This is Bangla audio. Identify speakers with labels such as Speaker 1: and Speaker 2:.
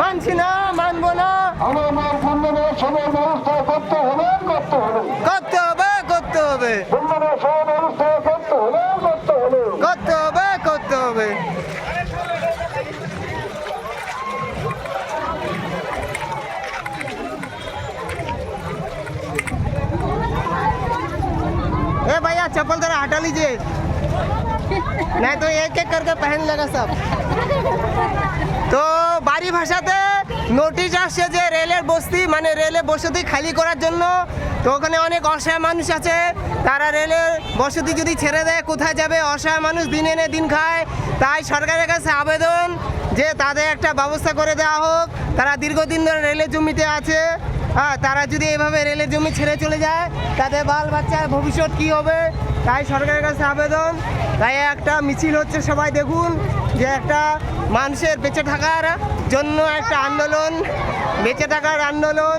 Speaker 1: মানছি না, মানবো না।
Speaker 2: আমার বন্ধনের সবার করতে হবে করতে হবে।
Speaker 1: করতে হবে করতে হবে। এ ভাইয়া, চপ্পল ধরে হাঁটা লিজে नहीं तो एक एक करके पहन लेगा सब তো বাড়ি ভাষাতে নোটিশ আসছে যে রেলের বস্তি মানে রেলের বসতি খালি করার জন্য তো ওখানে অনেক অসহায় মানুষ আছে তারা রেলের বসতি যদি ছেড়ে দেয় কোথায় যাবে অসহায় মানুষ দিন এনে দিন খায় তাই সরকারের কাছে আবেদন যে তাদের একটা ব্যবস্থা করে দেওয়া হোক তারা দীর্ঘদিন ধরে রেলের জমিতে আছে হ্যাঁ তারা যদি এভাবে রেলের জমি ছেড়ে চলে যায় তাদের বাল বাচ্চার ভবিষ্যৎ কি হবে তাই সরকারের কাছে আবেদন, তাই একটা মিছিল হচ্ছে সবাই দেখুন, যে একটা মানুষের বেঁচে থাকার জন্য একটা আন্দোলন, বেঁচে থাকার আন্দোলন